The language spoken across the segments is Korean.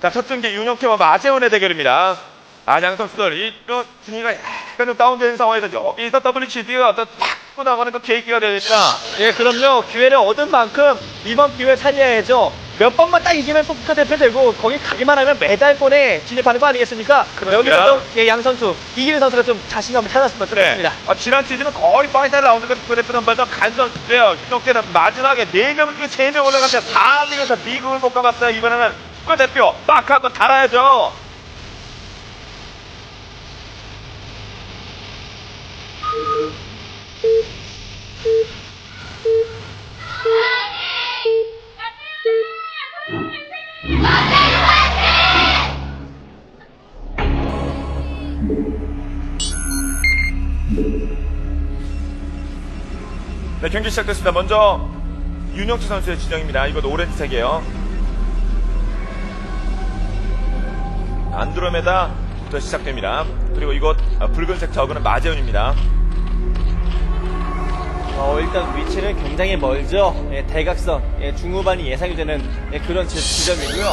자, 첫 경기 윤영태와 마재훈의 대결입니다. 안양 선수들 이 또 분위기가 약간 좀 다운된 상황에서 여기서 WCD가 어떤 탁 나가는 그 계기가 되니까 예, 그럼요. 기회를 얻은 만큼 이번 기회 살려야죠. 몇 번만 딱 이기면 뽑카 대표 되고 거기 가기만 하면 메달권에 진입하는 거 아니겠습니까? 여기서 또 예, 양 선수 이기는 선수가 좀 자신감을 찾았으면 좋겠습니다. 아, 지난 시즌은 거의 파이널 라운드가 그랬던 선발전 간선수예요. 윤영태는 마지막에 4명 중에 3명 올라갔어요. 4리그에서 미국을 못 가봤어요. 이번에는 국가대표 막 한번 달아야죠. 네, 경기 시작됐습니다. 먼저 윤영태 선수의 진영입니다. 이것도 오렌지색이에요. 안드로메다부터 시작됩니다. 그리고 이곳 아, 붉은색 저그는 마재훈입니다. 어, 일단 위치는 굉장히 멀죠. 예, 대각선, 예, 중후반이 예상이 되는 예, 그런 지, 지점이고요.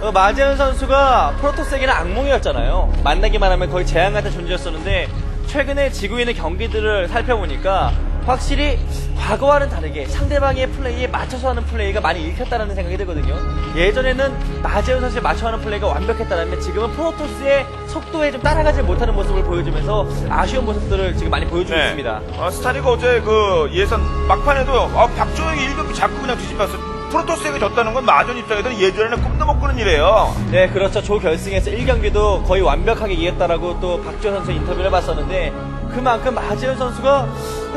어, 마재현 선수가 프로토스에게는 악몽이었잖아요. 만나기만 하면 거의 재앙 같은 존재였었는데 최근에 지고 있는 경기들을 살펴보니까 확실히 과거와는 다르게 상대방의 플레이에 맞춰서 하는 플레이가 많이 읽혔다는 생각이 들거든요. 예전에는 마재현 선수에 맞춰 하는 플레이가 완벽했다면 지금은 프로토스의 속도에 좀 따라가지 못하는 모습을 보여주면서 아쉬운 모습들을 지금 많이 보여주고 있습니다. 어, 스타리가 어제 그 예선 막판에도 어, 박주영이 1경기 자꾸 그냥 뒤집혔어. 프로토스에게 졌다는 건 마전 입장에서는 예전에는 꿈도 못 꾸는 일이에요. 네, 그렇죠. 조 결승에서 1경기도 거의 완벽하게 이겼다라고 또 박지호 선수 인터뷰를 해봤었는데 그만큼 마지현 선수가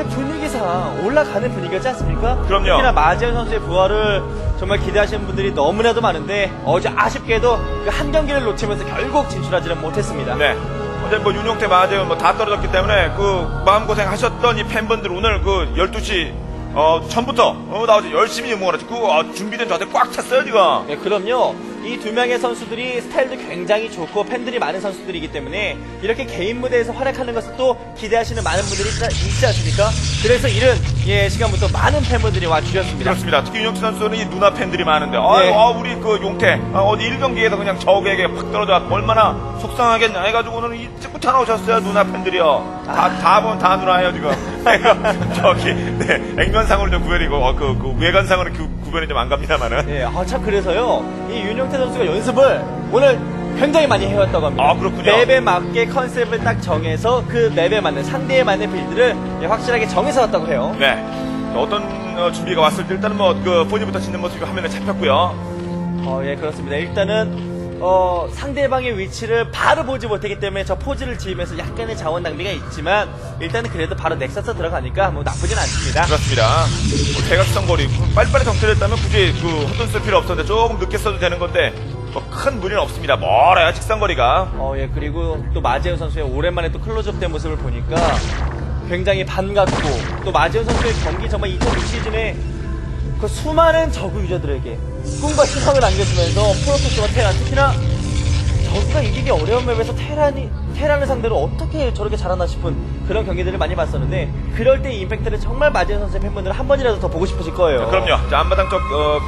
분위기상 올라가는 분위기였지 않습니까? 그럼요. 특히나 마지현 선수의 부활을 정말 기대하시는 분들이 너무나도 많은데 어제 아쉽게도 그 한 경기를 놓치면서 결국 진출하지는 못했습니다. 네. 어제 뭐 윤용태 마재훈 뭐다 떨어졌기 때문에 그 마음고생 하셨던 이 팬분들 오늘 그 12시 어 전부터 어 나오지 열심히 응원하지 그 어, 준비된 저한테 꽉 찼어요 지금. 네, 그럼요. 이 두 명의 선수들이 스타일도 굉장히 좋고 팬들이 많은 선수들이기 때문에 이렇게 개인 무대에서 활약하는 것을 또 기대하시는 많은 분들이 있지, 않습니까? 그래서 이른 예, 시간부터 많은 팬분들이 와주셨습니다. 그렇습니다. 특히 윤영태 선수는 이 누나 팬들이 많은데, 아, 네. 아, 우리 그 용태, 아, 어디 1경기에서 그냥 적에게 확 떨어져 얼마나 속상하겠냐 해가지고 오늘 일찍부터 나오셨어요, 누나 팬들이요. 다, 다 보면 다 누나예요, 지금. 저기, 네, 액면상으로 좀 구별이고, 어, 그, 그 외관상으로 구, 구별이 좀 안 갑니다만은. 예, 아, 참 그래서요. 이 윤용태 선수가 연습을 오늘 굉장히 많이 해왔다고 합니다. 아, 그렇군요. 맵에 맞게 컨셉을 딱 정해서 그 맵에 맞는 상대에 맞는 빌드를 예, 확실하게 정해서 왔다고 해요. 네. 자, 어떤 어, 준비가 왔을 때 일단은 뭐, 그, 포니부터 짓는 모습이 화면에 잡혔고요. 어, 예, 그렇습니다. 일단은 어, 상대방의 위치를 바로 보지 못하기 때문에 저 포즈를 지으면서 약간의 자원 낭비가 있지만 일단은 그래도 바로 넥서스 들어가니까 뭐 나쁘진 않습니다. 그렇습니다. 뭐 대각선 거리, 빨리빨리 정찰했다면 굳이 그 헛돈 쓸 필요 없었는데 조금 늦게 써도 되는 건데, 뭐큰 무리는 없습니다. 멀어요, 직선 거리가. 어, 예, 그리고 또 마재훈 선수의 오랜만에 또 클로즈업 된 모습을 보니까 굉장히 반갑고 또 마재훈 선수의 경기 정말 2006 시즌에 그 수많은 저그 유저들에게 꿈과 희망을 안겨주면서 프로토스와 테란 특히나 저그가 이기기 어려운 맵에서 테란이 테란을 상대로 어떻게 저렇게 잘하나 싶은 그런 경기들을 많이 봤었는데 그럴 때 임팩트를 정말 마재훈 선수의 팬분들은 한 번이라도 더 보고 싶으실 거예요. 그럼요. 자, 앞마당 쪽, 어,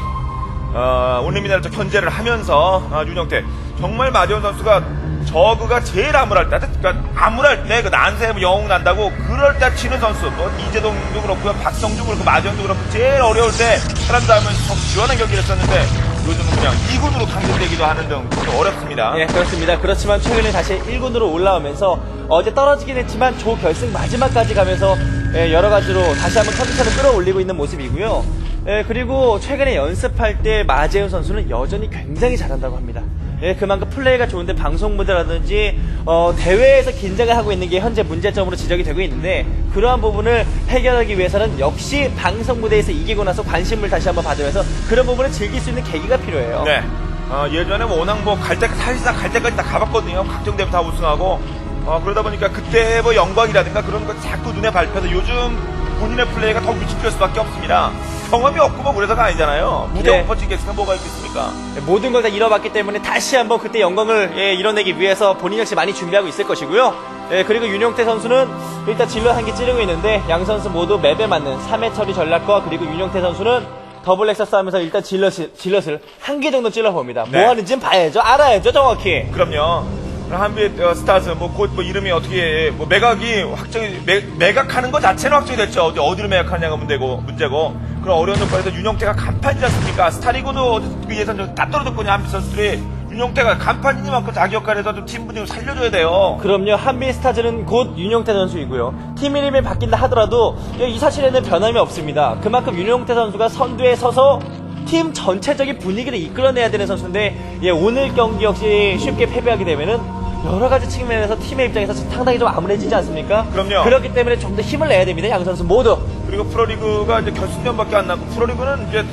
어, 온리미나를 쪽 견제를 하면서, 아, 윤영태. 정말 마지원 선수가 저그가 제일 암울할 때, 그러니까 암울할 때, 그 난세 영웅 난다고, 그럴 때 치는 선수. 뭐, 이재동도 그렇고요, 박성주도 그렇고, 마지원도 그렇고, 제일 어려울 때, 사람도 하면 좀 지원한 경기를 했었는데, 요즘은 그냥 2군으로 강제되기도 하는 등 좀 어렵습니다. 예, 그렇습니다. 그렇지만 최근에 다시 1군으로 올라오면서 어제 떨어지긴 했지만 조 결승 마지막까지 가면서 예, 여러 가지로 다시 한번 컨디션을 끌어올리고 있는 모습이고요. 예, 그리고 최근에 연습할 때 마재훈 선수는 여전히 굉장히 잘한다고 합니다. 예, 그만큼 플레이가 좋은데 방송 무대라든지 어, 대회에서 긴장을 하고 있는 게 현재 문제점으로 지적이 되고 있는데 그러한 부분을 해결하기 위해서는 역시 방송 무대에서 이기고 나서 관심을 다시 한번 받으면서 그런 부분을 즐길 수 있는 계기가 필요해요. 네. 어, 예전에 뭐 워낙 뭐갈 때, 사실상 갈 때까지 다 가봤거든요. 각정되면 다 우승하고. 어, 그러다 보니까 그때 뭐 영광이라든가 그런 거 자꾸 눈에 밟혀서 요즘 본인의 플레이가 더 위축될 수밖에 없습니다. 경험이 없고 뭐 그래서가 아니잖아요. 무대 네. 못 퍼지겠으면 뭐가 있겠습니까? 모든 걸 다 잃어봤기 때문에 다시 한번 그때 영광을 예, 이뤄내기 위해서 본인 역시 많이 준비하고 있을 것이고요. 예, 그리고 윤용태 선수는 일단 진로 한기 찌르고 있는데 양 선수 모두 맵에 맞는 3회 처리 전략과 그리고 윤용태 선수는 더블 엑서스 하면서 일단 질럿을, 질럿을 한 개 정도 찔러봅니다. 네. 뭐 하는지는 봐야죠. 알아야죠, 정확히. 그럼요. 한빛 어, 스타즈 뭐곧 뭐 이름이 어떻게 뭐 매각이 확정이 매, 매각하는 것 자체는 확정이 됐죠. 어디 어디를 매각하냐가 문제고 문제고 그런 어려운 조건에서 윤용태가 간판이지 않습니까? 스타리그도 어디 그 예선 좀다 떨어졌거든요. 한빛 선수들이 윤용태가 간판이니만큼 자기 역할에서 좀 팀 분위기를 살려줘야 돼요. 그럼요. 한빈 스타즈는 곧 윤용태 선수이고요. 팀 이름이 바뀐다 하더라도 이 사실에는 변함이 없습니다. 그만큼 윤용태 선수가 선두에 서서 팀 전체적인 분위기를 이끌어내야 되는 선수인데 예, 오늘 경기 역시 쉽게 패배하게 되면은 여러 가지 측면에서 팀의 입장에서 상당히 좀 암울해지지 않습니까? 그럼요. 그렇기 때문에 좀 더 힘을 내야 됩니다. 양 선수 모두. 그리고 프로리그가 이제 결승전밖에 안 남고 프로리그는 이제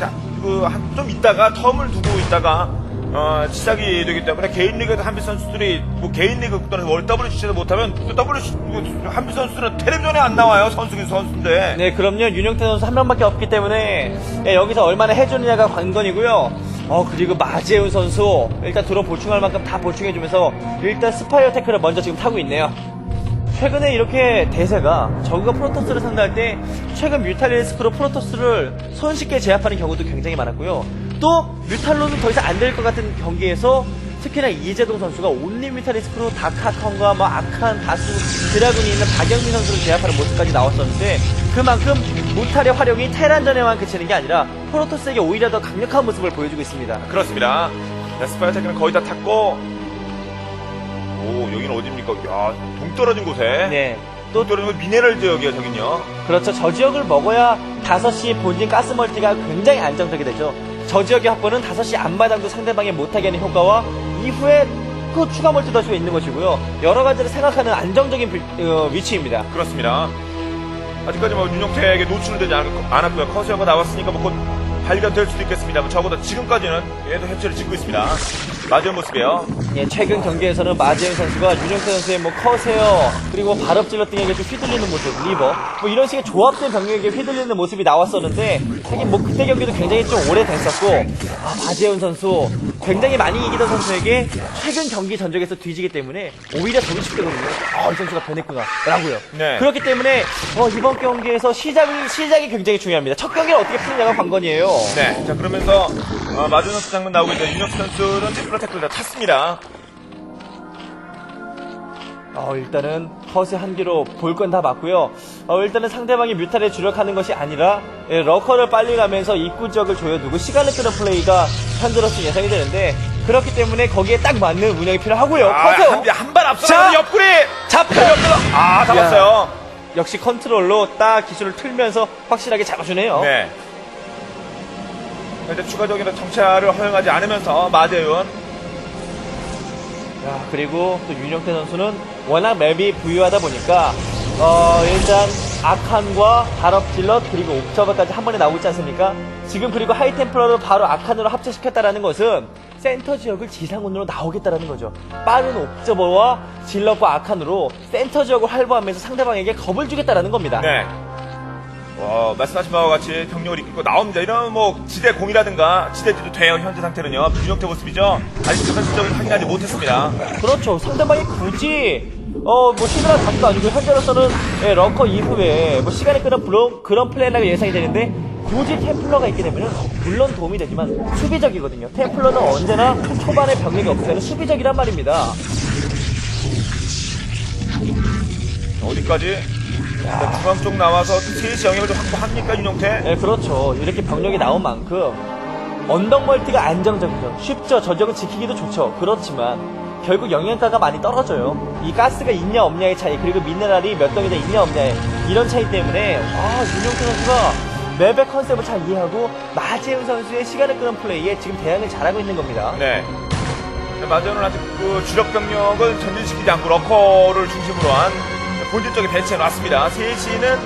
그좀 있다가 텀을 두고 있다가 어, 시작이 되기 때문에 개인 리그에서 한빛 선수들이 뭐 개인 리그 또는 월 WC도 못하면 또 WC 한빛 선수들은 텔레비전에 안 나와요 선수긴 선수인데 네, 그럼요. 윤용태 선수 한 명밖에 없기 때문에 예, 여기서 얼마나 해주느냐가 관건이고요. 어, 그리고 마재훈 선수 일단 들어 보충할 만큼 다 보충해주면서 일단 스파이어 태클을 먼저 지금 타고 있네요. 최근에 이렇게 대세가 저그가 프로토스를 상대할 때 최근 뮤탈리스크로 프로토스를 손쉽게 제압하는 경우도 굉장히 많았고요. 또 뮤탈로는 더 이상 안 될 것 같은 경기에서 특히나 이재동 선수가 온리 뮤탈리스크로 다카컨과 뭐 아칸, 다수, 드라군이 있는 박영민 선수를 제압하는 모습까지 나왔었는데 그만큼 무탈의 활용이 테란전에만 그치는 게 아니라 프로토스에게 오히려 더 강력한 모습을 보여주고 있습니다. 그렇습니다. 네, 스파이어 테크는 거의 다 탔고 오 여기는 어디입니까? 야 동떨어진 곳에 네. 또 떨어진 곳 미네랄 지역이에요 저긴요. 그렇죠. 저 지역을 먹어야 5시 본진 가스 멀티가 굉장히 안정적이 되죠. 저 지역의 확보는 5시 앞마당도 상대방이 못하게 하는 효과와 이후에 그 추가 멀티도 할 수가 있는 것이고요. 여러 가지를 생각하는 안정적인 비- 어, 위치입니다. 그렇습니다. 아직까지 뭐 윤용태에게 노출되지 않, 않았고요. 커세어가 나왔으니까 뭐 곧 발견될 수도 있겠습니다만 적어도 지금까지는 얘도 해체를 짓고 있습니다. 맞은 모습이에요. 예, 최근 경기에서는 마지현 선수가 윤영태 선수의 뭐 커세어 그리고 발업질러 등에게 좀 휘둘리는 모습, 리버 뭐 이런 식의 조합된 병력에게 휘둘리는 모습이 나왔었는데 하긴 뭐 그때 경기도 굉장히 좀 오래됐었고 아, 마재훈 선수 굉장히 많이 이기던 선수에게 최근 경기 전적에서 뒤지기 때문에 오히려 더 위축되거든요. 아, 이 선수가 변했구나 라고요. 네. 그렇기 때문에 어, 이번 경기에서 시작이 시작이 굉장히 중요합니다. 첫 경기를 어떻게 푸느냐가 관건이에요. 네. 자, 그러면서, 어, 마준 선수 장면 나오고 있는데, 윤혁수 선수는 템플러 태클을 다 탔습니다. 어, 일단은 컷의 한계로 볼 건 다 맞고요. 어, 일단은 상대방이 뮤탈에 주력하는 것이 아니라 예, 러커를 빨리 가면서 입구 지역을 조여두고 시간을 끄는 플레이가 현재로서 예상이 되는데 그렇기 때문에 거기에 딱 맞는 운영이 필요하고요. 아, 컷에요. 한, 한발 앞서 자! 옆구리! 잡혀! 아, 잡았어요. 역시 컨트롤로 딱 기술을 틀면서 확실하게 잡아주네요. 네. 근데 추가적인 정찰을 허용하지 않으면서, 마재윤. 야, 그리고 또 윤영태 선수는 워낙 맵이 부유하다 보니까 어, 일단 아칸과 발업질럿 그리고 옥저버까지 한 번에 나오고 있지 않습니까? 지금 그리고 하이템플러를 바로 아칸으로 합체시켰다라는 것은 센터 지역을 지상군으로 나오겠다라는 거죠. 빠른 옥저버와 질럿과 아칸으로 센터 지역을 활보하면서 상대방에게 겁을 주겠다라는 겁니다. 네. 어, 말씀하신 바와 같이 병력을 이끌고 나옵니다. 이런 뭐 지대 공이라든가 지대지도 돼요. 현재 상태는요. 윤영태 모습이죠. 아직 그런 시점을 확인하지 못했습니다. 그렇죠. 상대방이 굳이 어뭐 시그널 다도 아니고 현재로서는 예, 런커 이후에 뭐 시간이 끄는 그런 그런 플레이가 예상이 되는데 굳이 템플러가 있게 되면은 물론 도움이 되지만 수비적이거든요. 템플러는 언제나 초반에 병력이 없으면 수비적이란 말입니다. 어디까지? 자, 중앙 쪽 나와서 3시 영역을 좀 확보합니까, 윤영태? 예, 그렇죠. 이렇게 병력이 나온 만큼 언덕 멀티가 안정적이죠. 쉽죠. 저 지역은 지키기도 좋죠. 그렇지만 결국 영양가가 많이 떨어져요. 이 가스가 있냐 없냐의 차이 그리고 미네랄이 몇 덩이나 있냐 없냐의 이런 차이 때문에 아 윤영태 선수가 맵의 컨셉을 잘 이해하고 마재훈 선수의 시간을 끄는 플레이에 지금 대응을 잘하고 있는 겁니다. 네. 마저는 아직 그 주력 병력을 전진시키지 않고 러커를 중심으로 한 본질 쪽에 배치해 놨습니다. 3시는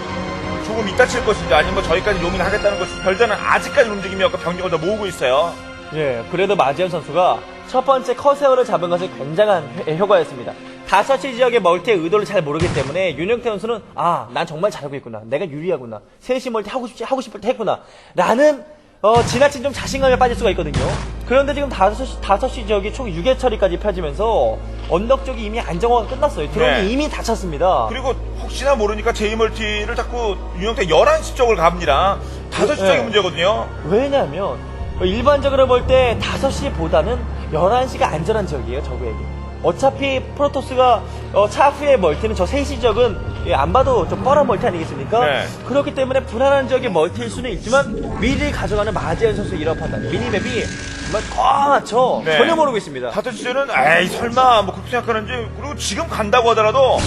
조금 이따 칠 것인지 아니면 뭐 저희까지 용인 하겠다는 것이 별다른 아직까지 움직임이 없고 병력을 더 모으고 있어요. 예, 그래도 마지현 선수가 첫 번째 커세어를 잡은 것은 굉장한 효- 효과였습니다. 다섯 시 지역의 멀티의 의도를 잘 모르기 때문에 윤영태 선수는 아, 난 정말 잘하고 있구나. 내가 유리하구나. 셋시 멀티 하고 싶지 하고 싶을 때 했구나. 라는 어, 지나친 좀 자신감에 빠질 수가 있거든요. 그런데 지금 다섯 시 다섯 시 지역이 총 6회 처리까지 펴지면서 언덕 쪽이 이미 안정화가 끝났어요. 드론이 네. 이미 다쳤습니다. 그리고 혹시나 모르니까 제이멀티를 자꾸 윤영태 11시 쪽을 갑니다. 다섯 시 쪽이 네. 문제거든요. 왜냐하면 일반적으로 볼 때 5시보다는 11시가 안전한 지역이에요, 저구에게. 어차피 프로토스가 어, 차후의 멀티는 저 3시 지역은 예, 안 봐도 좀 뻔한 멀티 아니겠습니까? 네. 그렇기 때문에 불안한 지역의 멀티일 수는 있지만 미리 가져가는 마재현 선수의 이런 판단. 미니맵이 정말 꽉맞죠 네. 전혀 모르고 있습니다. 다섯 시는 에이 설마 뭐 그렇게 생각하는지 그리고 지금 간다고 하더라도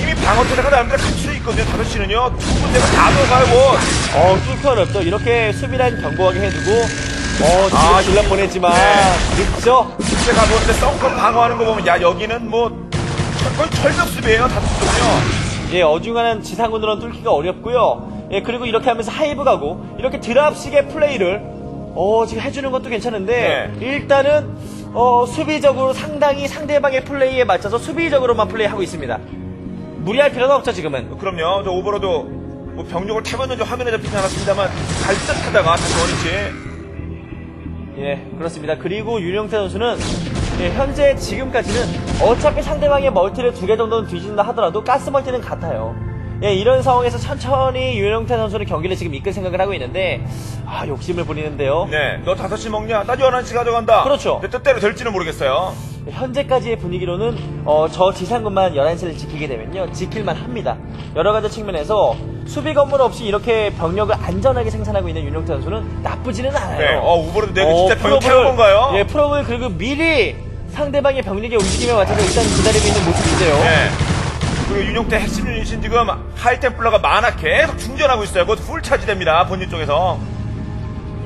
이미 방어 태세가 나름대로 갖추어 있거든요. 다섯 시는요. 두 군데가 다 들어가요. 뭐. 어, 뚫기 어렵죠. 이렇게 수비라인 견고하게 해두고, 어, 지금 아, 질러 보내지만, 네. 늦죠? 그때 가보는데 썬컨 방어하는 거 보면 야 여기는 뭐 거의 철벽 수비예요. 다섯 시는요. 예, 어중간한 지상군으로는 뚫기가 어렵고요. 예, 그리고 이렇게 하면서 하이브 가고, 이렇게 드랍식의 플레이를, 어, 지금 해주는 것도 괜찮은데, 네. 일단은, 어, 수비적으로 상당히 상대방의 플레이에 맞춰서 수비적으로만 플레이하고 있습니다. 무리할 필요는 없죠, 지금은. 그럼요. 저 오버로드 뭐 병력을 타봤는지 화면에 잡히지 않았습니다만 갈듯 하다가 다시 원위치. 예, 그렇습니다. 그리고 윤영태 선수는 예, 현재 지금까지는 어차피 상대방의 멀티를 두 개 정도는 뒤진다 하더라도 가스 멀티는 같아요. 예, 이런 상황에서 천천히 윤영태 선수는 경기를 지금 이끌 생각을 하고 있는데 아, 욕심을 부리는데요. 네. 너 다섯 시 먹냐? 나 열한 시 가져간다. 그렇죠. 내 뜻대로 될지는 모르겠어요. 현재까지의 분위기로는 어, 저 지상군만 11시를 지키게 되면요 지킬만 합니다 여러 가지 측면에서 수비 건물 없이 이렇게 병력을 안전하게 생산하고 있는 윤영태 선수는 나쁘지는 않아요 네. 어 오버로드 내가 진짜 병력 태운 건가요? 예 프로브를 그리고 미리 상대방의 병력의 움직임에 맞춰서 일단 기다리고 있는 모습인데요 네. 그리고 윤용태 핵심 유닛인 지금 하이템플러가 많아 계속 충전하고 있어요. 곧 풀 차지됩니다. 본진 쪽에서.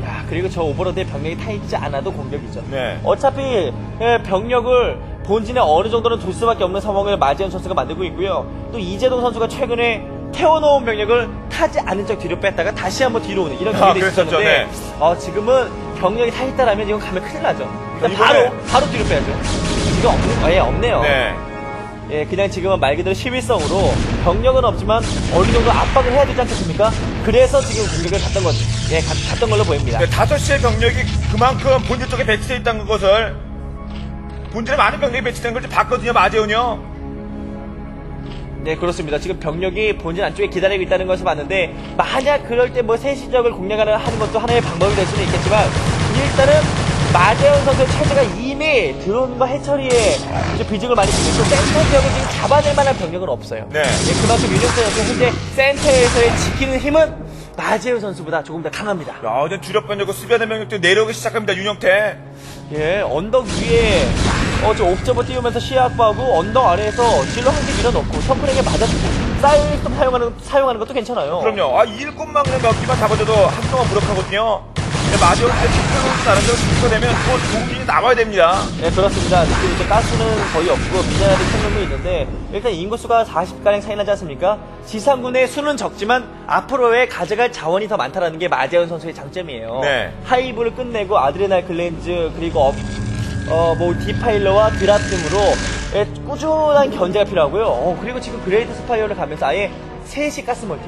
야 그리고 저 오버로드에 병력이 타 있지 않아도 공격이죠 네. 어차피 예, 병력을 본진에 어느 정도는 둘 수밖에 없는 상황을 마지현 선수가 만들고 있고요. 또 이재동 선수가 최근에 태워놓은 병력을 타지 않은 척 뒤로 뺐다가 다시 한번 뒤로 오는 이런 아, 경기도 그랬었죠, 있었는데 네. 어, 지금은 병력이 타 있다라면 이건 가면 큰일 나죠. 일단 이번에- 바로 바로 뒤로 빼야죠. 이거 없, 예, 없네요. 네. 예, 그냥 지금은 말 그대로 시위성으로 병력은 없지만 어느 정도 압박을 해야 되지 않겠습니까? 그래서 지금 공격을 갔던 건, 예, 갔, 갔던 걸로 보입니다. 네, 5시의 병력이 그만큼 본진 쪽에 배치되어 있다는 것을 본진에 많은 병력이 배치된 걸 봤거든요. 마재훈이요. 네, 그렇습니다. 지금 병력이 본진 안쪽에 기다리고 있다는 것을 봤는데, 만약 그럴 때뭐 세시적을 공략하는 하는 것도 하나의 방법이 될 수는 있겠지만, 일단은 마재현 선수의 체제가 이미 드론과 해처리에 이제 비중을 많이 두고 있고, 센터 지역에 지금 잡아낼 만한 병력은 없어요. 네. 그만큼 윤영태 선수 현재 센터에서의 지키는 힘은 마재현 선수보다 조금 더 강합니다. 야, 이제 주력 병력과 수비하는 병력들이 내려오기 시작합니다. 윤영태. 예, 언덕 위에 어, 저 옵저버 띄우면서 시야 확보하고 언덕 아래에서 질러 한 개 밀어넣고 선크랙에 맞아주고 사이언스톰 사용하는, 사용하는 것도 괜찮아요. 그럼요. 아, 일꾼만 그냥 몇 기만 잡아줘도 한동안 무력하거든요. 근데 이제 뒷편으로 나름대로 뒷편되면 또 좋은 기이 나와야 됩니다. 네, 그렇습니다. 지금 이제 가스는 거의 없고 미네랄이 생명도 있는데 일단 인구수가 40가량 차이 나지 않습니까? 지상군의 수는 적지만 앞으로의 가져갈 자원이 더 많다라는 게 마재현 선수의 장점이에요. 네. 하이브를 끝내고 아드레날 글렌즈 그리고 업, 어, 뭐 디파일러와 드랍 등으로 예, 꾸준한 견제가 필요하고요. 어, 그리고 지금 그레이트 스파이어를 가면서 아예 3시 가스 멀티.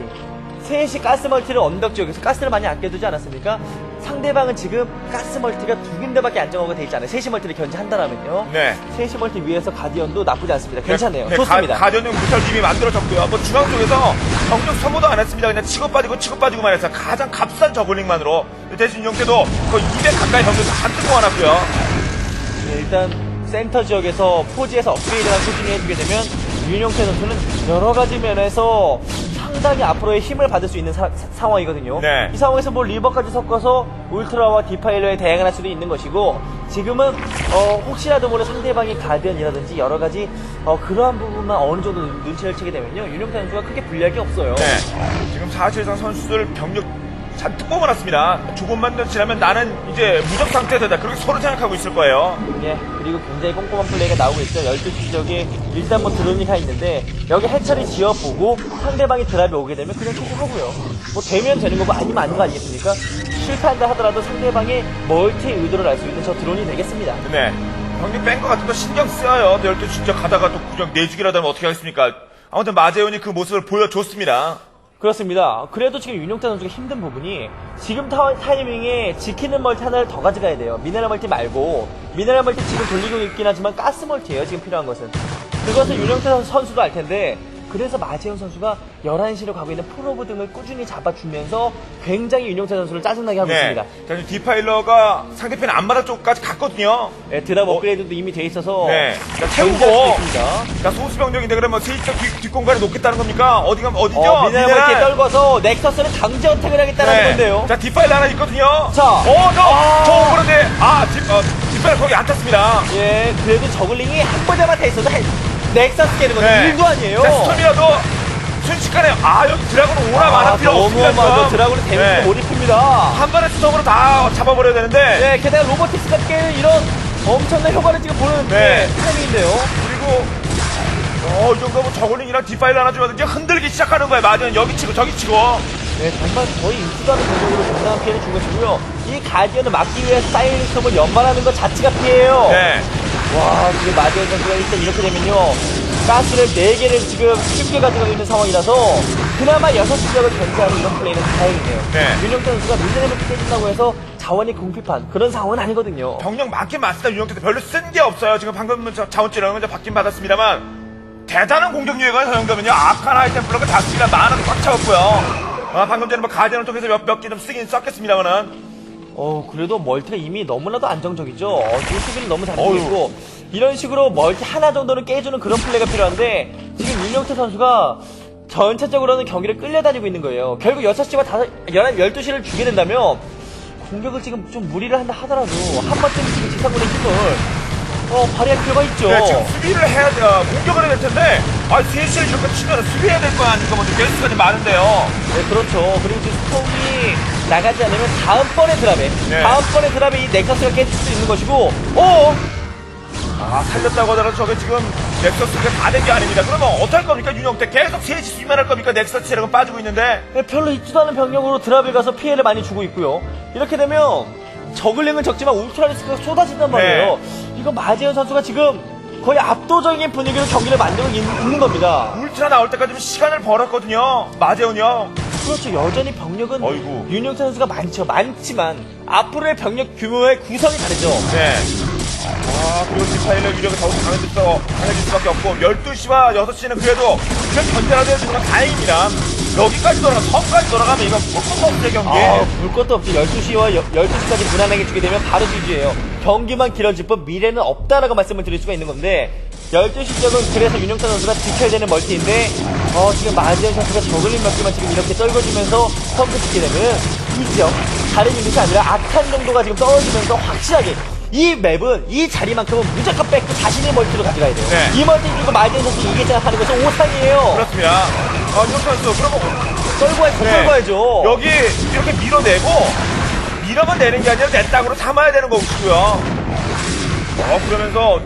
3시 가스 멀티를 언덕 지역에서 가스를 많이 아껴두지 않았습니까? 상대방은 지금 가스 멀티가 두 군데밖에 안정화가 돼 있잖아요. 3시 멀티를 견제한다라면요. 네. 3시 멀티 위에서 가디언도 나쁘지 않습니다. 괜찮네요. 네, 좋습니다. 가, 무탈 이미 만들어졌고요. 뭐 중앙 쪽에서 병력 소모도 안 했습니다. 그냥 치고 빠지고 치고 빠지고만 해서 가장 값싼 저글링만으로 대신 윤영태도 그200 가까이 병력 잔뜩 모아놨고요. 네, 일단 센터 지역에서 포지에서 업그레이드랑 꾸준히 해주게 되면 윤용태 선수는 여러 가지 면에서 상당히 앞으로의 힘을 받을 수 있는 사- 사- 상황이거든요. 네. 이 상황에서 뭐 리버까지 섞어서 울트라와 디파일러에 대응을 할 수도 있는 것이고 지금은 어, 혹시라도 모르 상대방이 가디언이라든지 여러 가지 어, 그러한 부분만 어느 정도 눈- 눈치를 채게 되면요 윤용태 선수가 크게 불리할 게 없어요. 네. 지금 사실상 선수들 병력 잔뜩 뽑아놨습니다. 조금만 더 지나면 나는 이제 무적 상태다. 그렇게 서로 생각하고 있을 거예요. 예, 그리고 굉장히 꼼꼼한 플레이가 나오고 있죠. 12시 지역에 일단 뭐 드론이 가 있는데 여기 해처리 지어보고 상대방이 드랍이 오게 되면 그냥 초구하고요. 뭐 되면 되는 거고 아니면 아닌 거 아니겠습니까? 실패한다 하더라도 상대방의 멀티의 의도를 알 수 있는 저 드론이 되겠습니다. 네. 병력 뺀것 같은 거 신경 쓰여요. 12 진짜 가다가 또 그냥 내주기라도 하면 어떻게 하겠습니까? 아무튼 마재훈이 그 모습을 보여줬습니다. 그렇습니다. 그래도 지금 윤용태 선수가 힘든 부분이 지금 타, 타이밍에 지키는 멀티 하나를 더 가져가야 돼요. 미네랄 멀티 말고 미네랄 멀티 지금 돌리고 있긴 하지만 가스 멀티예요. 지금 필요한 것은. 그것을 윤용태 선- 선수도 알 텐데 그래서 마재훈 선수가 11시로 가고 있는 프로브 등을 꾸준히 잡아주면서 굉장히 윤용태 선수를 짜증나게 하고 네. 있습니다. 자, 지금 디파일러가 상대편 앞마당 쪽까지 갔거든요. 네, 드랍 어? 업그레이드도 이미 돼 있어서 네. 자, 견제할 태우고. 수 있습니다. 자, 소수 병력인데 그러면 스위치 뒷, 뒷공간에 놓겠다는 겁니까? 어디가, 어디죠? 어, 미네랄. 멀티에 떨궈서 넥서스를 강제 어택을 하겠다는 네. 건데요. 자, 뒷파일 하나 있거든요. 자. 어, 저, 아. 저 오그런데, 아, 뒷, 어, 뒷파일 거기 안 탔습니다. 예, 그래도 저글링이 한 번에만 다 있어도 한- 넥서스 깨는 건 네. 일도 아니에요. 자, 스톰이라도 순식간에, 아, 여기 드라곤 오라 말할 아, 필요 너무 없습니다. 많아. 지금. 드라군은 데미지 네. 못 입힙니다. 한 번에 스톰으로 다 잡아버려야 되는데. 네, 게다가 로보틱스가 깨 이런 엄청난 효과를 지금 보는 네. 네. 타이밍인데요. 그리고, 어, 이 정도면 저글링이랑 뒷파일 하나 주면 이제 흔들기 시작하는 거예요. 맞아요. 여기 치고 저기 치고. 네, 정말 거의 않은 공격으로 굉장한 피해를 준 것이고요. 이 가디언을 막기 위해서 사이렌 스톰을 연발하는 것 자체가 피해예요. 네. 와, 지금 마디언 선수가 일단 이렇게 되면요. 가스를 4개를 지금 쉽게 가져가고 있는 상황이라서 그나마 6시 지역을 견제하는 이런 플레이는 다행이네요. 네. 윤영태 선수가 밀려내면 깨진다고 해서 자원이 궁핍한 그런 상황은 아니거든요. 병력 많긴 많습니다. 유영태 별로 쓴 게 없어요. 지금 방금 저 자원질하는 건 받긴 받았습니다만 대단한 공격력이에요. 저 정도면요. 악한 아이템 블록을 잡기가 만원 꽉 차웠고요. 아, 방금 전에 뭐 가디언을 통해서 몇, 몇개 좀 쓰긴 썼겠습니다만은. 어, 그래도 멀티가 이미 너무나도 안정적이죠. 어, 수비를 너무 잘하고. 있고, 이런 식으로 멀티 하나 정도는 깨주는 그런 플레이가 필요한데, 지금 윤영태 선수가 전체적으로는 경기를 끌려다니고 있는 거예요. 결국 6시와 5, 11, 12시를 주게 된다면, 공격을 지금 좀 무리를 한다 하더라도, 한 번쯤 지금 지상군의 힘을, 어, 발휘할 필요가 있죠. 네, 지금 수비를 해야, 돼, 어, 공격을 해야 될 텐데, 아, 3시에 이렇게 치면 수비해야 될 거 아닙니까? 먼저 게스트까지 많은데요. 네, 그렇죠. 그리고 지금 스톰이 나가지 않으면 다음번에 드랍에, 네. 다음번에 드랍에 이 넥서스가 깨질 수 있는 것이고, 어 아, 살렸다고 하더라도 저게 지금 넥서스가 다 된 게 아닙니다. 그러면 어떡할 겁니까? 윤영태 계속 3시 수비만 할 겁니까? 넥서스 체력은 빠지고 있는데. 네, 별로 있지도 않은 병력으로 드랍을 가서 피해를 많이 주고 있고요. 이렇게 되면 저글링은 적지만 울트라리스크가 쏟아진단 말이에요. 이거 마재현 선수가 지금 거의 압도적인 분위기로 경기를 만들고 있- 있는 겁니다. 울트라 나올 때까지 시간을 벌었거든요. 마재훈이요. 그렇죠. 여전히 병력은 어이구. 윤영태 선수가 많죠. 많지만 앞으로의 병력 규모의 구성이 다르죠. 네. 아, 그리고 디파일러 유력이 더욱 강해질, 수, 강해질 수밖에 없고, 12시와 6시는 그래도 그냥 견제라도 해주는 건 다행입니다. 여기까지 돌아가, 섬까지 돌아가면 이거 볼것도 없죠, 경기. 아, 볼 것도 없죠. 12시와 12시까지 무난하게 주게 되면 바로 지지예요. 경기만 길어질 뿐 미래는 없다라고 말씀을 드릴 수가 있는 건데 12시 쪽은 그래서 윤영찬 선수가 지켜야 되는 멀티인데 어, 지금 마지현 선수가 저글링 몇 개만 지금 이렇게 떨궈주면서 펌프 짓게 되면 이 지역 다른 유닛이 아니라 악한 정도가 지금 떨어지면서 확실하게 이 맵은 이 자리만큼은 무조건 뺏고 자신의 멀티로 가져가야 돼요. 네. 이 멀티 들고 마지현 선수 이게 생각하는 것은 오산이에요. 그렇습니다. 아, 윤혁 선수, 그러면 떨궈야 떨궈야죠. 네. 여기 이렇게 밀어내고, 밀어만 내는 게 아니라 내 땅으로 삼아야 되는 것이고요. 어, 그러면서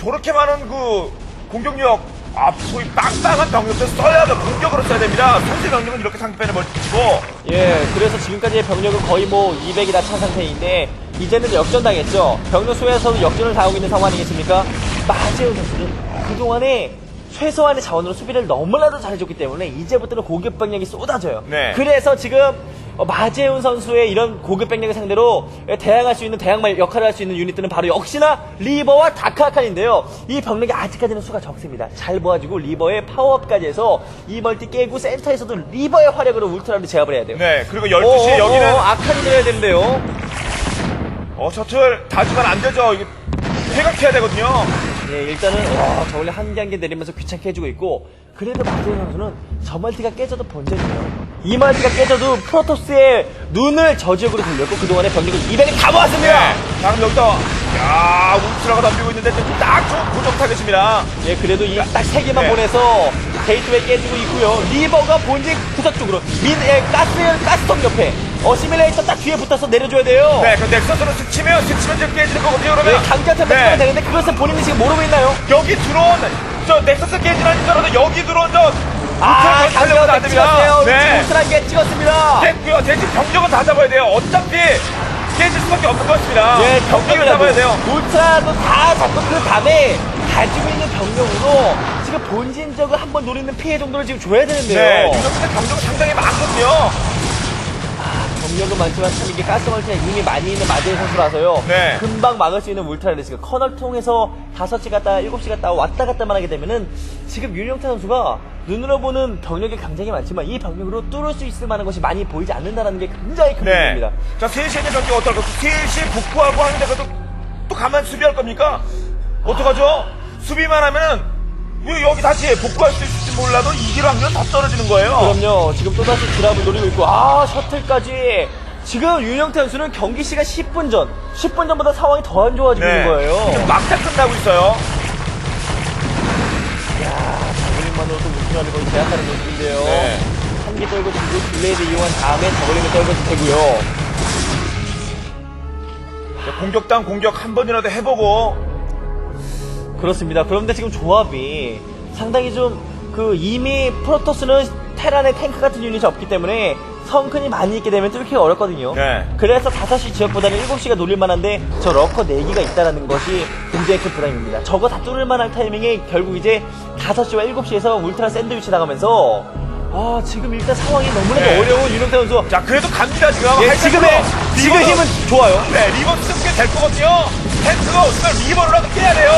저렇게 많은 그 공격력, 아, 소위 빵빵한 병력들 써야 돼. 공격으로 써야 됩니다. 선제 병력은 이렇게 상대편에 멀티치고, 예, 그래서 지금까지의 병력은 거의 뭐 200이 다찬 상태인데 이제는 역전당했죠. 병력 수에서도 역전을 당하고 있는 상황 아니겠습니까? 마재훈 선수는 그동안에 최소한의 자원으로 수비를 너무나도 잘해줬기 때문에 이제부터는 고급 병력이 쏟아져요. 네. 그래서 지금 어, 마재훈 선수의 이런 고급 병력을 상대로 대항할 수 있는 대항말 역할을 할 수 있는 유닛들은 바로 역시나 리버와 다크아칸인데요. 이 병력이 아직까지는 수가 적습니다. 잘 모아지고 리버의 파워업까지 해서 이 멀티 깨고 센터에서도 리버의 화력으로 울트라를 제압을 해야 돼요. 네, 그리고 12시에 어, 여기는, 어, 아칸이 내야 되는데요. 어, 셔틀 다 주면 안 되죠. 이게 퇴각해야 되거든요. 예, 일단은 와, 저걸로 한개 한 개 내리면서 귀찮게 해주고 있고 그래도 마태현 선수는 저 멀티가 깨져도 본전이에요. 이 멀티가 깨져도 프로토스의 눈을 저지역으로 돌렸고 그동안의 병력을 200을 다 모았습니다. 네. 자, 그럼 여기다, 야 울트라가 덤비고 있는데, 딱 좋은 고정 타겟입니다. 예, 그래도 이 딱 세 개만 네. 보내서 게이트웨이 깨지고 있고요. 리버가 본진 구석 쪽으로 민, 예, 가스, 가스통 옆에 어, 시뮬레이터 딱 뒤에 붙어서 내려줘야 돼요. 네, 그 넥서스로 스치면, 스치면 지금 깨지는 거거든요, 예, 그러면. 네. 맞추면 되는데 그것을 본인이 지금 모르고 있나요? 여기 들어온 저 넥서스 깨지는 줄 알았는데 여기 들어온 저 아, 우측 달려가면 안 됩니다. 네. 우스란게 찍었습니다. 됐고요. 대신 병력은 다 잡아야 돼요. 어차피 깨질 수밖에 없는 것 같습니다. 예, 병력을 잡아야 돼요. 울트라도 다 잡고 그 다음에 가지고 있는 병력으로 지금 본진적을 한번 노리는 피해 정도를 지금 줘야 되는데요. 네, 유럽의 병력은 상당히 많거든요. 경력은 많지만 참 이게 가스멀티가 이미 많이 있는 마재현 선수라서요. 네. 금방 막을 수 있는 울트라 레스가 커널 통해서 5시 갔다 7시 갔다 왔다 갔다만 하게 되면은 지금 윤영태 선수가 눈으로 보는 병력이 굉장히 많지만 이 병력으로 뚫을 수 있을 만한 것이 많이 보이지 않는다는 게 굉장히 큰 네. 문제입니다. 자, 3시에 있는 경기 어떨까? 3시 복구하고 하는데 그래도 또 가만 수비할 겁니까? 어떡하죠? 수비만 하면 은왜 여기 다시 복구할 수 있을지 몰라도 이길 확률은 더 떨어지는 거예요. 그럼요. 지금 또다시 드랍을 노리고 있고, 아, 셔틀까지. 지금 윤영태 선수는 경기 시간 10분 전, 10분 전보다 상황이 더 안 좋아지고 있는 지금 거예요. 막타 끝나고 있어요. 저글링만으로도 우승하는 걸 제압하는 모습인데요. 네. 한개 떨궈주고 블레이드 이용한 다음에 저글링을 떨궈도 되고요. 자, 공격당 공격 한 번이라도 해보고 그렇습니다. 그런데 지금 조합이 상당히 좀 그 이미 프로토스는 테란의 탱크 같은 유닛이 없기 때문에 성큰이 많이 있게 되면 뚫기가 어렵거든요. 네. 그래서 5시 지역보다는 7시가 노릴 만한데 저 러커 4기가 있다는 것이 굉장히 큰 부담입니다. 저거 다 뚫을 만할 타이밍에 결국 이제 5시와 7시에서 울트라 샌드위치 나가면서 아 지금 일단 상황이 너무나도 네. 어려운 윤영태 선수 자 그래도 갑니다 지금 예. 지금의 지금 힘은 좋아요. 네 리버 쓰게 될 거거든요 탱크가 없으면 리버로라도 깨야 돼요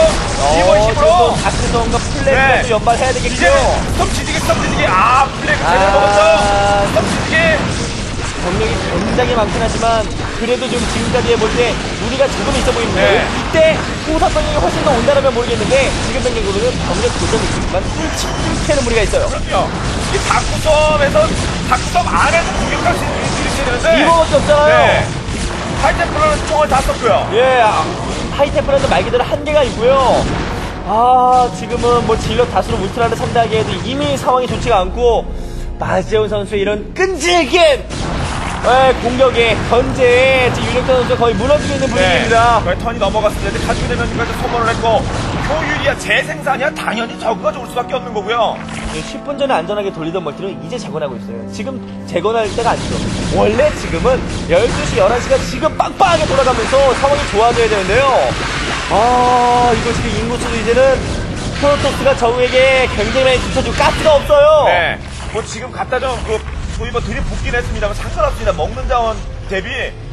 리버 힘으로 다크성과 네. 플랫도 연발해야 되겠죠. 이제 스톱 지지기 스톱 지지기 아 플래그 제대로 아. 먹었어 스톱 지지기 경력이 굉장히 많긴 하지만 그래도 좀 지금까지 해볼 때 무리가 조금 있어 보입니다. 네. 이때 호사 병력이 훨씬 더 온다면 모르겠는데 지금 병력으로는 병력 조정이 있지만 뚫치 뚫치는 무리가 있어요. 그럼요 이 다크섬에서 다크섬 안에서 공격할 수 있는 있어야 되는데 이거밖에 없잖아요. 네 하이템플러는 총을 다 썼고요 예, 아, 하이테프라는 말 그대로 한계가 있고요. 아, 지금은 뭐 질럿 다수로 울트라를 상대하게 해도 이미 상황이 좋지가 않고, 마지훈 선수의 이런 끈질긴, 예, 공격에, 견제에, 지금 윤혁태 선수가 거의 무너지고 있는 분위기입니다. 네. 거의 턴이 넘어갔을 때 가지고 되면 지금까지 소모를 했고 효율이야 재생산이야 당연히 저그가 좋을 수밖에 없는 거고요 10분 예, 전에 안전하게 돌리던 멀티는 이제 재건하고 있어요. 지금 재건할 때가 아니죠. 원래 지금은 12시, 11시가 지금 빵빵하게 돌아가면서 상황이 좋아져야 되는데요. 아, 이거 지금 인구수도 이제는 프로토스가 저우에게 굉장히 많이 뒤쳐주고 가스가 없어요. 네. 뭐 지금 갖다 좀 그 소위 뭐 들이붓긴 했습니다만 상관없습니다. 먹는 자원 대비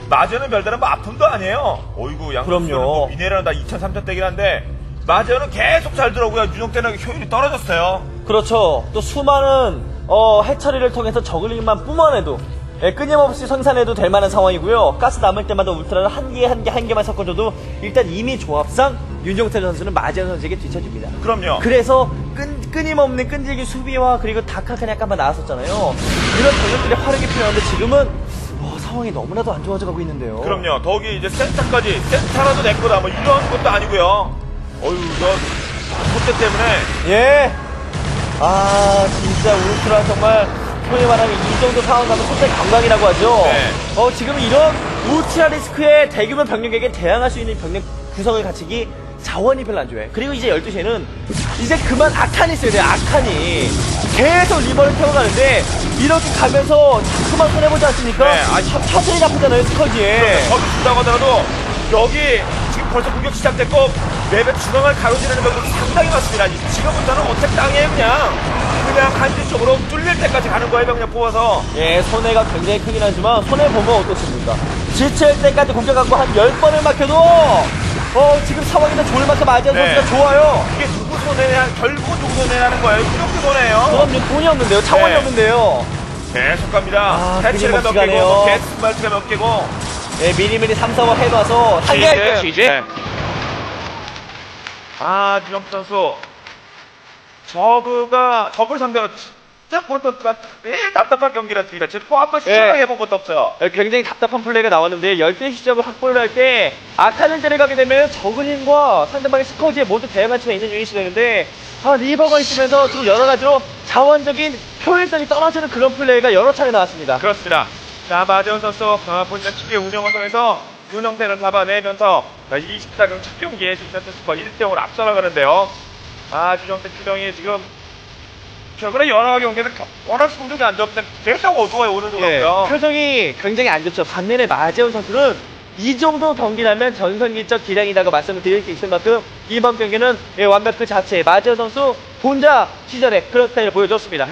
마저는 별다른 뭐 아픔도 아니에요. 어이구 양 그럼요. 뭐 미네랄은 다 2천 3천 대긴 한데 마저는 계속 잘 들어오고요. 윤용 때는 효율이 떨어졌어요. 그렇죠. 또 수많은 어, 해처리를 통해서 저글링만 뿜어내도 예, 끊임없이 생산해도 될 만한 상황이고요. 가스 남을 때마다 울트라를 한 개, 한 개, 한 개만 섞어줘도 일단 이미 조합상 윤종태 선수는 마지현 선수에게 뒤쳐줍니다. 그럼요. 그래서 끈, 끊임없는 끈질긴 수비와 그리고 다카칸이 약간만 나왔었잖아요. 이런 전력들이 화력이 필요한데 지금은 어, 상황이 너무나도 안 좋아져 가고 있는데요. 그럼요. 더욱이 이제 센터까지 센터라도 내 거다 뭐 이런 것도 아니고요. 어휴 저 콧대 때문에 예. 아, 진짜 울트라 정말 소위 말하면 이 정도 상황 가면 소대 관광이라고 하죠. 네. 어, 지금 이런 울트라 리스크에 대규모 병력에게 대항할 수 있는 병력 구성을 갖추기 자원이 별로 안 좋아요. 그리고 이제 12시에는 이제 그만 아칸이 있어야 돼요, 아칸이. 계속 리버를 태워가는데 이렇게 가면서 자꾸만 손해보지 않습니까? 네, 아, 셔- 셔틀이 나쁘잖아요, 스커지에. 저기 준다고 하더라도 여기 지금 벌써 공격 시작됐고 맵의 중앙을 가로지르는 병력이 상당히 많습니다. 지금부터는 어택 당해 그냥 그냥 한지 쪽으로 뚫릴 때까지 가는 거예요 병력 뽑아서. 예, 손해가 굉장히 크긴 하지만 손해보면 어떻습니까? 지칠 때까지 공격하고 한 10번을 막혀도 어, 지금 상황이 더 좋을 만큼 아지안 네. 선수가 좋아요. 이게 누구 손해냐 결국은 누구 손해냐는 거예요. 이렇게 손해요. 그럼 돈이 없는데요. 차원이 네. 없는데요. 계속 갑니다. 아, 해치가 몇 개고. 게스 말트가 몇 개고. 예, 미리미리 3, 4번 해놔서 한 개. 네. 아, 주영 선수. 저그가, 저그를 상대로 진짜 매일 답답한 또한 번씩 예. 생각해본 것도 없어요. 예, 굉장히 답답한 플레이가 나왔는데 열대 시점을 확보를 할 때 아타는 때를 가게 되면 저그님과 상대방의 스커지에 모두 대응할 수가 있는 유닛이 되는데 아 리버가 있으면서 좀 여러 가지로 자원적인 효율성이 떨어지는 그런 플레이가 여러 차례 나왔습니다. 그렇습니다. 자, 마재훈 선수, 어, 본인의 축구 운영을 통해서 윤영태를 잡아내면서 24강 첫 경기에 주센트 스코어 1대0으로 앞서 나가는데요. 아, 주정태 추정이 지금 최근에 여러 경기에서 워낙 성적이 안 좋은데 계속 어두워요, 오늘도 예, 그렇고요. 표정이 굉장히 안 좋죠. 반면에 마재훈 선수는 이 정도 경기라면 전성기적 기량이라고 말씀을 드릴 수 있을 만큼 이번 경기는 예, 완벽 그 자체 마재훈 선수 본자 시절에 그런 스타일을 보여줬습니다. 네.